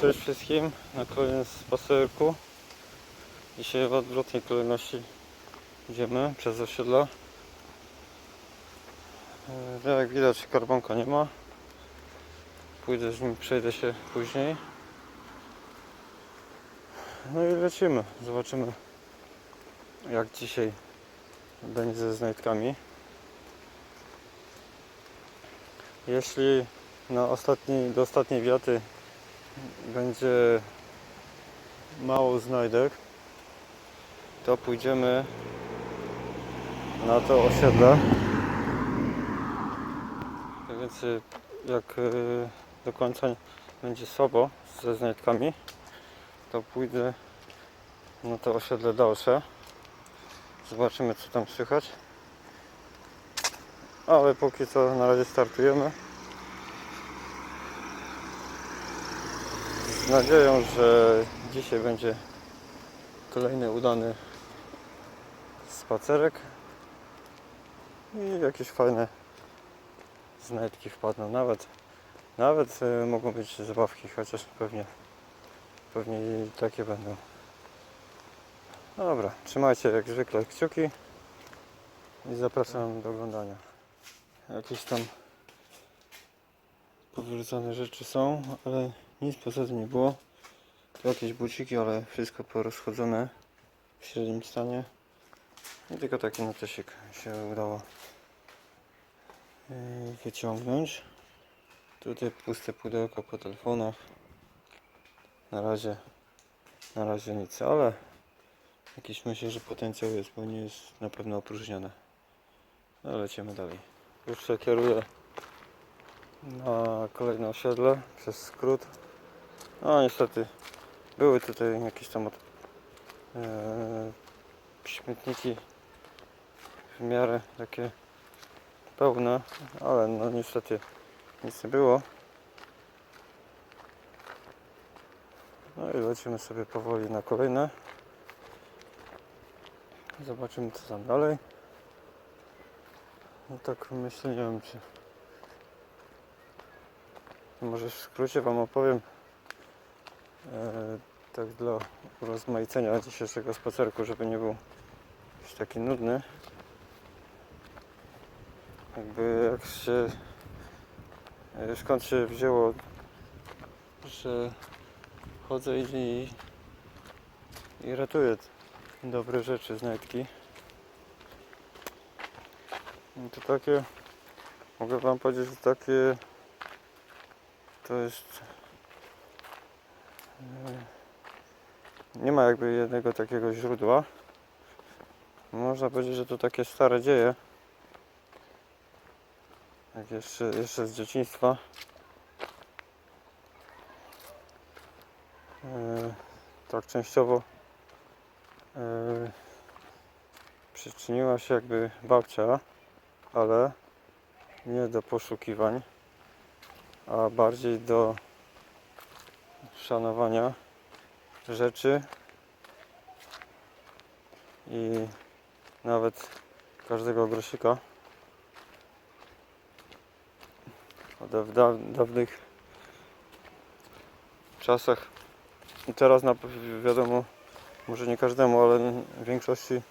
Cześć wszystkim na kolejnym spacerku. Dzisiaj w odwrotnej kolejności idziemy przez osiedla. E, Jak widać karbonka nie ma. Pójdę z nim, przejdę się później. No i lecimy. Zobaczymy jak dzisiaj będzie ze znajdkami. Jeśli na ostatniej, do ostatniej wiaty będzie mało znajdek, to pójdziemy na to osiedle. Mniej więcej jak y, do końca będzie słabo ze znajdkami, to pójdę na to osiedle dalsze. Zobaczymy co tam słychać. Ale póki co na razie startujemy. Z nadzieją, że dzisiaj będzie kolejny udany spacerek i jakieś fajne znajdki wpadną. Nawet, nawet e, mogą być zabawki, chociaż pewnie, pewnie takie będą. No dobra, trzymajcie jak zwykle kciuki i zapraszam do oglądania. Jakieś tam powyrzucane rzeczy są, ale nic poza tym nie było. Tu jakieś buciki, ale wszystko porozchodzone w średnim stanie. I tylko taki notesik się udało yy, wyciągnąć. Tutaj puste pudełko po telefonach. Na razie, na razie nic, ale jakiś myślę, że potencjał jest, bo nie jest na pewno opróżnione. No lecimy dalej. Już się kieruję na kolejne osiedle przez skrót. No niestety były tutaj jakieś tam od, e, śmietniki w miarę takie pełne, ale no niestety nic nie było. No i lecimy sobie powoli na kolejne. Zobaczymy co tam dalej. No tak myślę, nie wiem czy może w skrócie Wam opowiem tak dla urozmaicenia dzisiejszego spacerku, żeby nie był jakiś taki nudny. Jakby jak się e, skąd się wzięło, że chodzę i, i, i ratuję dobre rzeczy, znajdki. No to takie, mogę Wam powiedzieć, że takie to jest. Nie ma jakby jednego takiego źródła. Można powiedzieć, że to takie stare dzieje. Jak jeszcze, jeszcze z dzieciństwa. E, Tak częściowo e, przyczyniła się jakby babcia, ale nie do poszukiwań a bardziej do szanowania rzeczy i nawet każdego grosika Od- da- dawnych czasach. I teraz na, wiadomo może nie każdemu, ale w większości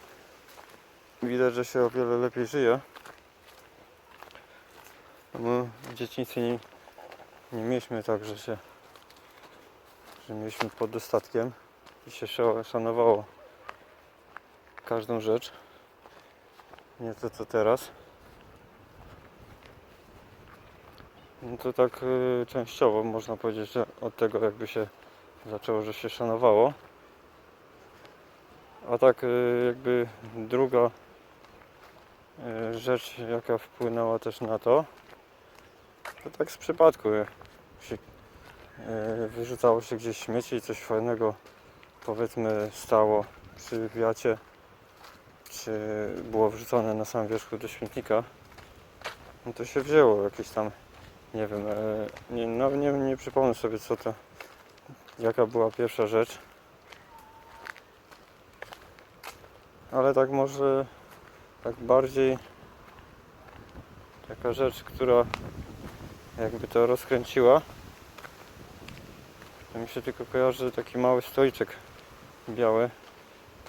widać, że się o wiele lepiej żyje. My w dzieciństwie nie, nie mieliśmy tak, że się że mieliśmy pod dostatkiem i się sza- szanowało każdą rzecz. Nie to co teraz. No to tak y, częściowo można powiedzieć, że od tego jakby się zaczęło, że się szanowało. A tak y, jakby druga y, rzecz jaka wpłynęła też na to, to tak z przypadku wyrzucało się gdzieś śmieci i coś fajnego powiedzmy stało przy wiacie czy było wrzucone na sam wierzchu do śmietnika. No to się wzięło jakieś tam nie wiem e, nie, no nie, nie przypomnę sobie co to jaka była pierwsza rzecz. Ale tak może tak bardziej taka rzecz, która jakby to rozkręciła To mi się tylko kojarzy taki mały stoliczek biały.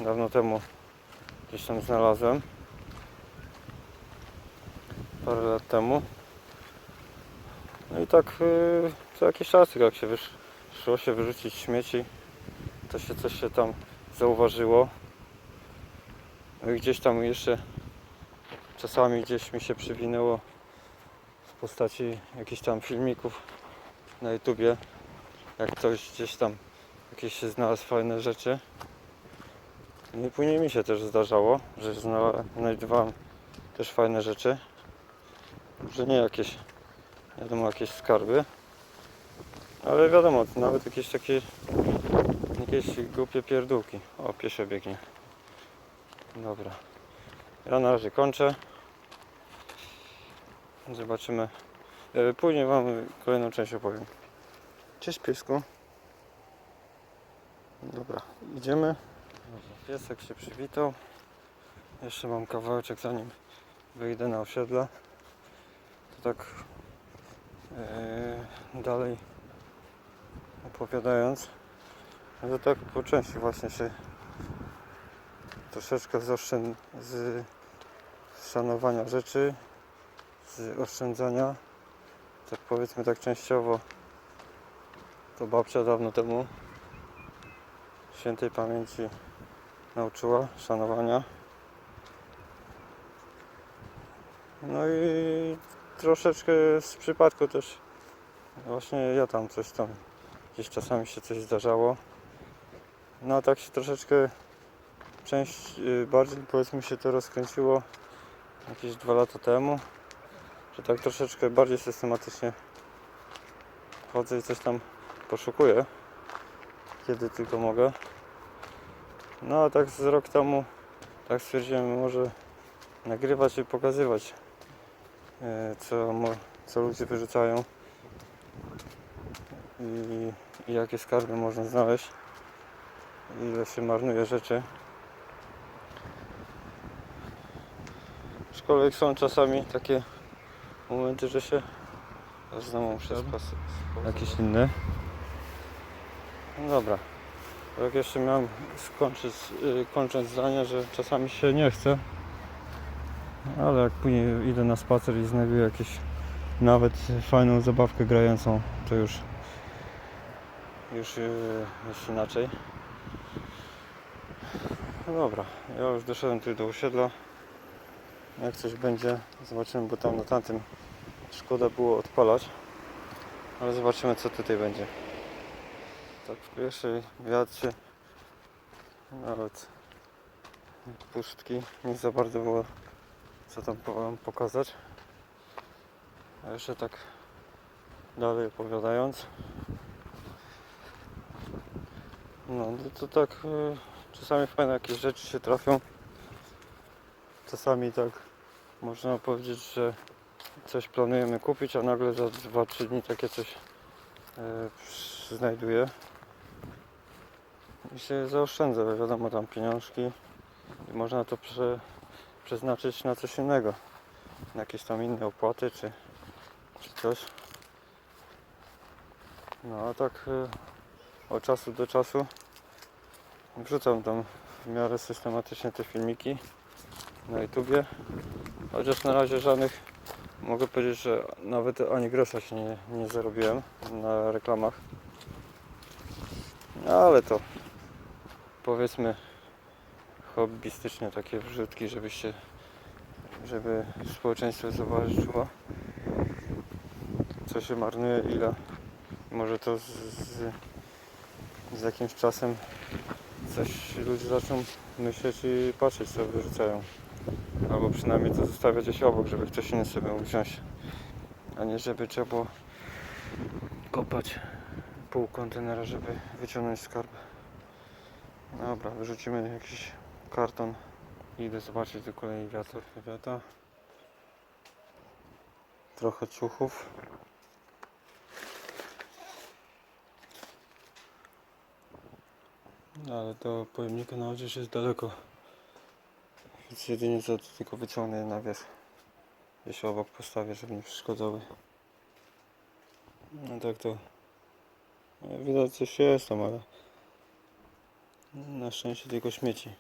Dawno temu gdzieś tam znalazłem. Parę lat temu. No i tak yy, co jakiś czas, jak się wysz, szło się wyrzucić śmieci, to się coś się tam zauważyło. No i gdzieś tam jeszcze czasami gdzieś mi się przywinęło w postaci jakichś tam filmików na YouTubie, jak ktoś gdzieś tam jakieś się znalazł fajne rzeczy. No i później mi się też zdarzało, że zna- znajdowałem też fajne rzeczy. Że nie jakieś, wiadomo, jakieś skarby. Ale wiadomo, nawet jakieś takie, jakieś głupie pierdółki. O, piesio biegnie. Dobra. Ja na razie kończę. Zobaczymy. E, Później Wam kolejną część opowiem. Cześć piesku. Dobra, idziemy. Dobra, piesek się przywitał. Jeszcze mam kawałeczek zanim wyjdę na osiedle. To tak e, dalej opowiadając. To tak po części właśnie się troszeczkę z, oszczęd- z szanowania rzeczy, z oszczędzania. Tak powiedzmy tak częściowo to babcia dawno temu świętej pamięci nauczyła szanowania. No i troszeczkę z przypadku też właśnie ja tam coś tam gdzieś czasami się coś zdarzało. No a tak się troszeczkę część y, bardziej powiedzmy się to rozkręciło jakieś dwa lata temu. Że tak troszeczkę bardziej systematycznie chodzę i coś tam poszukuję. Kiedy tylko mogę. No a tak z rok temu tak stwierdziłem może nagrywać i pokazywać e, co, co ludzie wyrzucają i, i jakie skarby można znaleźć ile się marnuje rzeczy aczkolwiek są czasami takie momenty, że się znowu przez pas jakieś inne no dobra jak jeszcze miałem skończyć, y, kończąc zdanie, że czasami się nie chce ale jak później idę na spacer i znajduję jakieś nawet fajną zabawkę grającą, to już już yy, jest inaczej. No dobra, ja już doszedłem tu do osiedla. Jak coś będzie, zobaczymy, bo tam na tamtym szkoda było odpalać. Ale zobaczymy co tutaj będzie. Tak w pierwszej wiatrze nawet pustki, nie za bardzo było co tam wam pokazać. A jeszcze tak dalej opowiadając. No to, to tak y, czasami fajne jakieś rzeczy się trafią. Czasami tak można powiedzieć, że coś planujemy kupić, a nagle za 2-3 dni takie coś y, przy- znajduję. I się zaoszczędza, wiadomo tam pieniążki i można to prze, przeznaczyć na coś innego. Na jakieś tam inne opłaty czy, czy coś. No a tak y, od czasu do czasu wrzucam tam w miarę systematycznie te filmiki na YouTubie. Chociaż na razie żadnych mogę powiedzieć, że nawet ani grosza się nie, nie zarobiłem na reklamach. No ale to powiedzmy hobbystycznie takie wrzutki, żebyście żeby społeczeństwo zobaczyło co się marnuje, ile może to z, z, jakimś czasem coś ludzie zaczną myśleć i patrzeć co wyrzucają. Albo przynajmniej to zostawiać gdzieś obok, żeby ktoś inny sobie mógł wziąć a nie żeby trzeba było kopać pół kontenera, żeby wyciągnąć skarb dobra, wyrzucimy jakiś karton. I idę zobaczyć do kolei wiatr wiata. Trochę ciuchów. No, ale do pojemnika na odzież jest daleko. Więc jedynie co tylko wyciągnę na wierzch. Jeśli obok postawię, żeby nie przeszkodzały no tak to Widać coś jest tam, ale na szczęście tylko śmieci.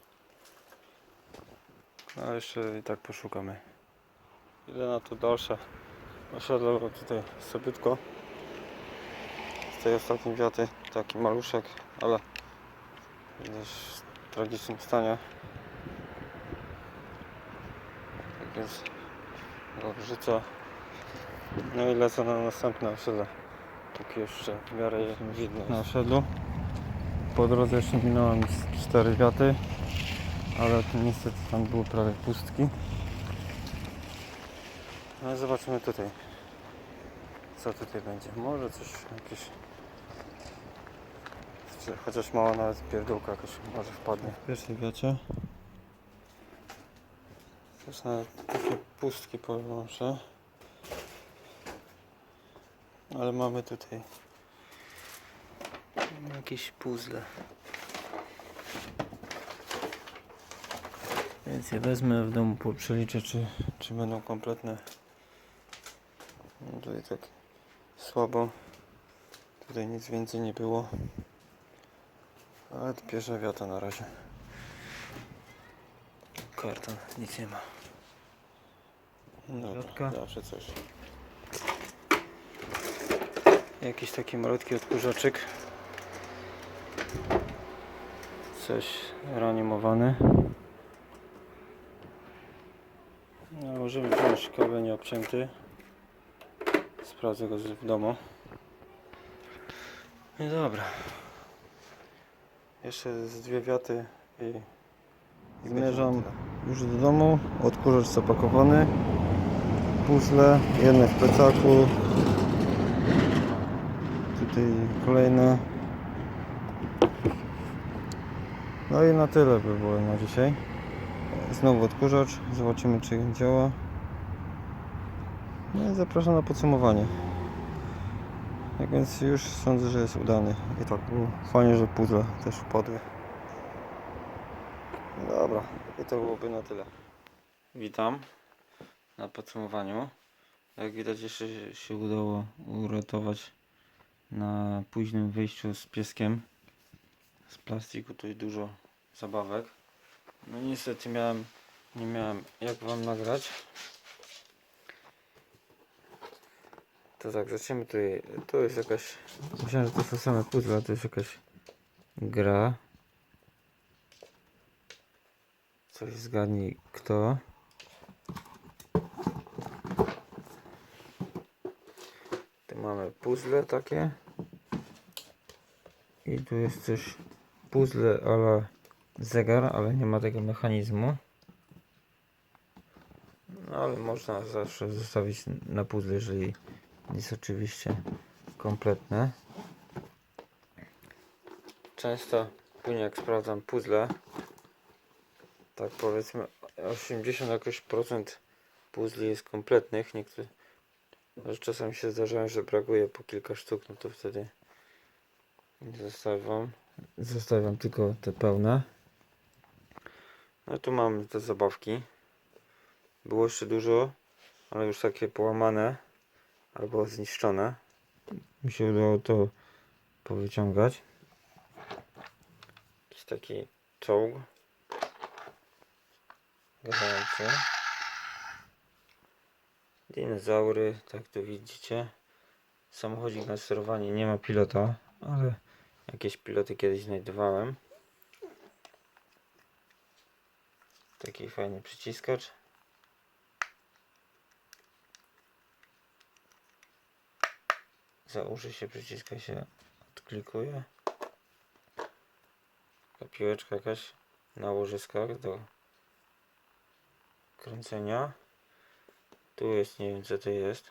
A jeszcze i tak poszukamy. Ile na to dalsze osiadło tutaj sobytko. Z tej ostatniej wiaty taki maluszek, ale widać w tragicznym stanie. Tak więc go wrzucę. No i lecę na następne osiedle. Póki jeszcze w miarę widno. Na osiedlu. Po drodze jeszcze minąłem z cztery wiaty, ale niestety tam były prawie pustki. No zobaczymy tutaj. Co tutaj będzie? Może coś jakieś. Chociaż mała nawet pierdółka jakaś może wpadnie. W pierwszej wiacie. Też nawet takie pustki powiem że. Ale mamy tutaj jakieś puzzle. Więc je wezmę w domu, przeliczę czy, czy będą kompletne. No tutaj tak słabo. Tutaj nic więcej nie było. Ale to pierwsza wiata na razie. Karton, nic nie ma. Dobra, Wiatka. zawsze coś. Jakiś taki malutki odkurzaczek. Coś reanimowany. No, możemy wziąć kabel nieobcięty. Sprawdzę go w domu. No dobra. Jeszcze z dwie wiaty i zmierzam już do domu. Odkurzacz zapakowany. Puzzle, jedne w plecaku. Tutaj kolejne. No i na tyle by było na dzisiaj. Znowu odkurzacz, zobaczymy czy działa. No i zapraszam na podsumowanie. Tak więc już sądzę, że jest udany. I tak było fajnie, że puzzle też wpadły. Dobra, i to byłoby na tyle. Witam na podsumowaniu. Jak widać jeszcze się- udało uratować na późnym wyjściu z pieskiem. Z plastiku tutaj dużo zabawek. No niestety miałem, nie miałem jak wam nagrać. To tak, zaczniemy tutaj. To jest jakaś. Myślałem, że to są same puzzle, to jest jakaś gra. Coś zgadnij kto. Tu mamy puzzle takie. I tu jest coś puzzle ale zegar, ale nie ma tego mechanizmu. No ale można zawsze zostawić na puzzle, jeżeli jest oczywiście kompletne. Często później jak sprawdzam puzzle, tak powiedzmy 80 jakoś procent puzli jest kompletnych. Niektóre czasami się zdarzają, że brakuje po kilka sztuk, no to wtedy zostawiam. Zostawiam tylko te pełne. No tu mamy te zabawki. Było jeszcze dużo, ale już takie połamane albo zniszczone. Mi się udało to powyciągać. Jakiś taki czołg. Gadający. Dinozaury, tak tu widzicie. Samochodzik na sterowanie nie ma pilota, ale jakieś piloty kiedyś znajdowałem. Taki fajny przyciskacz. Za się przyciska się, odklikuje. Taka piłeczka jakaś na łożyskach do kręcenia. Tu jest, nie wiem co to jest.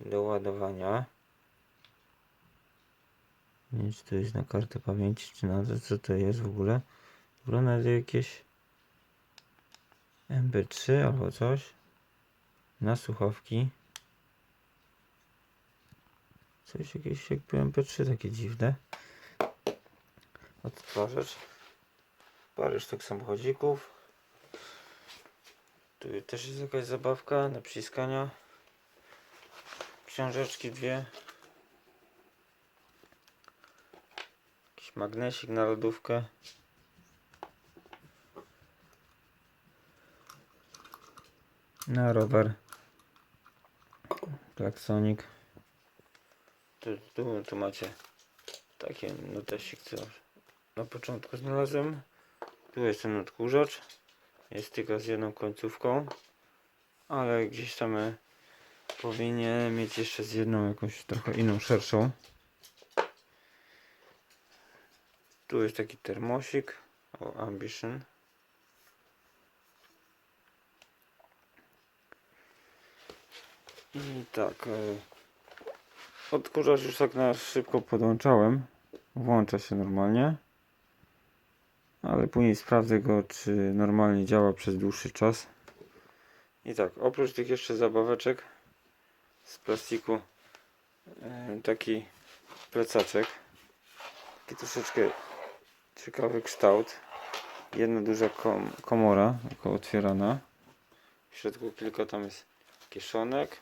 Do ładowania. Nie wiem czy to jest na kartę pamięci, czy na to, co to jest w ogóle. Wygląda jak jakieś MB3 albo coś. Na słuchawki. Coś jakieś jakby MP3 takie dziwne. Odtwarzacz. Parę sztuk samochodzików. Tu też jest jakaś zabawka na przyciskania. książeczki dwie. Magnesik na lodówkę. Na rower. Klaksonik. Tu, tu, tu macie takie notesik, co na początku znalazłem. Tu jest ten odkurzacz. Jest tylko z jedną końcówką. Ale gdzieś tam powinien mieć jeszcze z jedną jakąś trochę inną, szerszą. Tu jest taki termosik o Ambition. I tak. e, Odkurzacz już tak na szybko podłączałem. Włącza się normalnie. Ale później sprawdzę go, czy normalnie działa przez dłuższy czas. I tak, oprócz tych jeszcze zabaweczek z plastiku, e, taki plecaczek. Taki troszeczkę ciekawy kształt. Jedna duża kom komora, taka otwierana. W środku kilka tam jest kieszonek.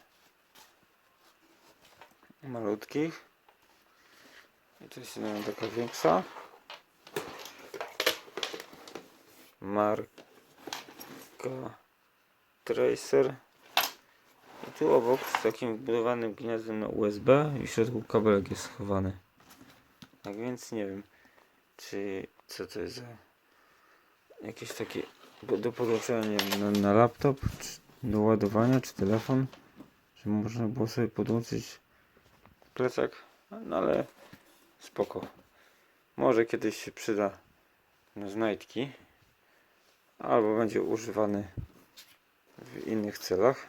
Malutkich. I to jest jedna taka większa. Marka Tracer. I tu obok z takim wbudowanym gniazdem na USB i w środku kabelek jest schowany. Tak więc nie wiem, czy co to jest za jakieś takie do podłączenia nie wiem, na, na laptop, do ładowania, czy telefon, że można było sobie podłączyć plecak, no ale spoko. Może kiedyś się przyda na znajdki, albo będzie używany w innych celach.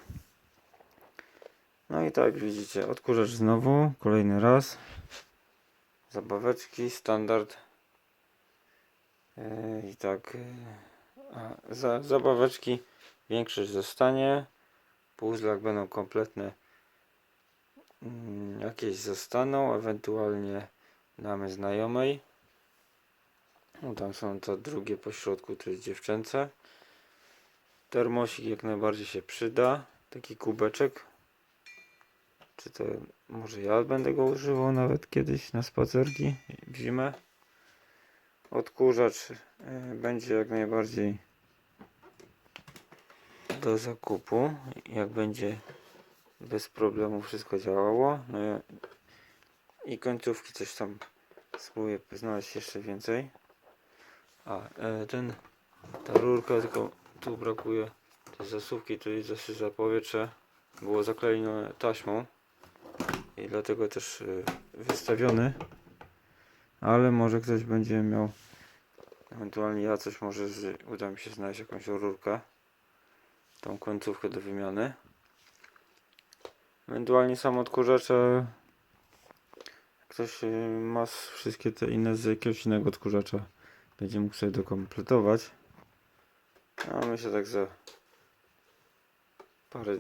No i tak widzicie, odkurzacz znowu, kolejny raz. Zabaweczki, standard. Yy, I tak, a, za, zabaweczki większość zostanie. Puzzle jak będą kompletne, mm, jakieś zostaną, ewentualnie damy znajomej. No, tam są to drugie po środku, to jest dziewczęce. Termosik jak najbardziej się przyda. Taki kubeczek. Czy to może ja będę go używał nawet kiedyś na spacerki w zimę. Odkurzacz y, będzie jak najbardziej do zakupu. Jak będzie bez problemu wszystko działało. No i- końcówki coś tam spróbuję znaleźć jeszcze więcej. A e, ten ta rurka tylko tu brakuje te zasówki, tu jest zasysa powietrze. Było zaklejone taśmą i dlatego też y, wystawiony. Ale może ktoś będzie miał ewentualnie ja coś może z, uda mi się znaleźć jakąś rurkę. Tą końcówkę do wymiany. Ewentualnie sam odkurzacz e, ktoś y, ma wszystkie te inne z jakiegoś innego odkurzacza będzie mógł sobie dokompletować. A myślę tak za parę,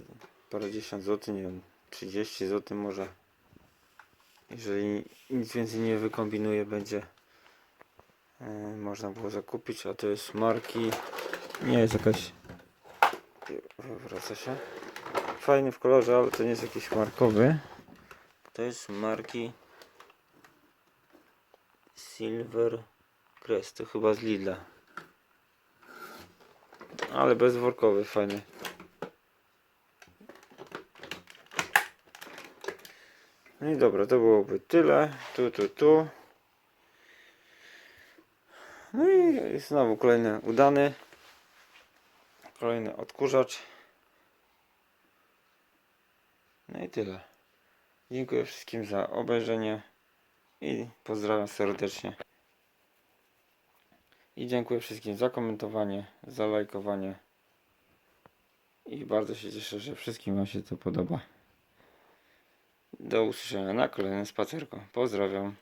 parę dziesiąt złotych, nie wiem, 30 zł może. Jeżeli nic więcej nie wykombinuje, będzie e, można było zakupić. A to jest marki, nie jest jakaś, wywraca się. Fajny w kolorze, ale to nie jest jakiś markowy. To jest marki Silver Crest, to chyba z Lidla. Ale bezworkowy, fajny. No i dobra, to byłoby tyle. Tu, tu, tu. No i znowu kolejny udany. Kolejny odkurzacz. No i tyle. Dziękuję wszystkim za obejrzenie i pozdrawiam serdecznie. I dziękuję wszystkim za komentowanie, za lajkowanie. I bardzo się cieszę, że wszystkim Wam się to podoba. Do usłyszenia na kolejnym spacerku. Pozdrawiam.